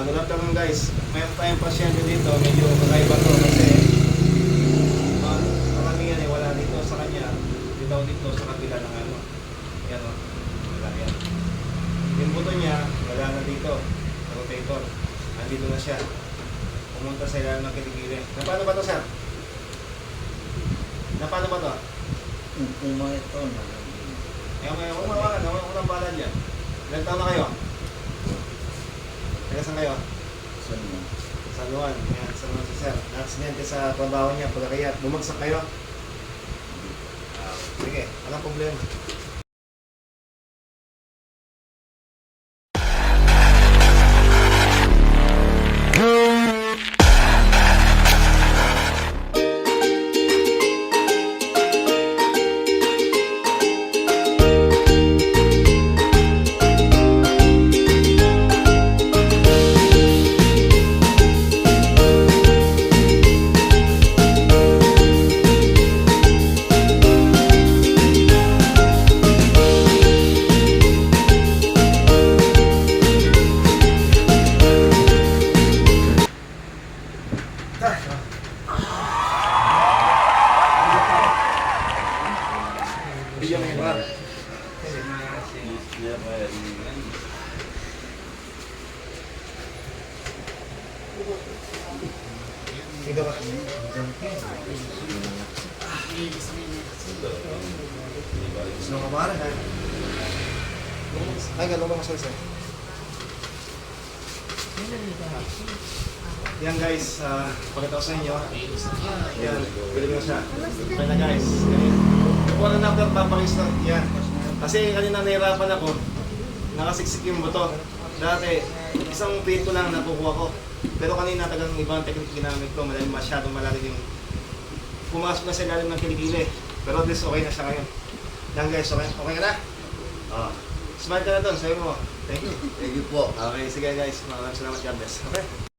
Good afternoon guys. May tayong pasyente dito, medyo kakaiba to kasi uh, karamihan eh wala dito sa kanya, dito dito sa kabila ng ano. Yan o, wala yan. Yung buto niya, wala na dito, sa rotator. Andito na siya. Pumunta sa ilalim ng kiligili. Na paano ba to sir? Na paano ba to? Puma ito mo hawakan, huwag mo ng bala dyan. Ilan taon na kayo? Taga kayo? Saan mo? San Juan, yan, San Juan si Sir. Na-aksidente sa trabaho niya, pagkakaya, bumagsak kayo. Ah, sige, anong problema? Bigyan mo yung mga. Ikaw ba? Gusto ka ba? Ay, gano'n ba masal sir? Yan guys, uh, pagkatao sa inyo. Yan, pwede mo siya. Okay na guys. Kung ano na papakista, yan. Kasi kanina nahirapan ako, nakasiksik yung buto. Dati, isang pin ko lang nakukuha ko. Pero kanina tagang ibang technique ginamit ko, malalim masyadong malalim yung pumasok na sa ilalim ng kilikili. Pero at least okay na siya ngayon. Yan guys, okay, okay ka na? Ah. Smile ka na doon, sabi mo. Thank you. Thank you po. Okay, sige guys. Maraming salamat. God bless. Okay.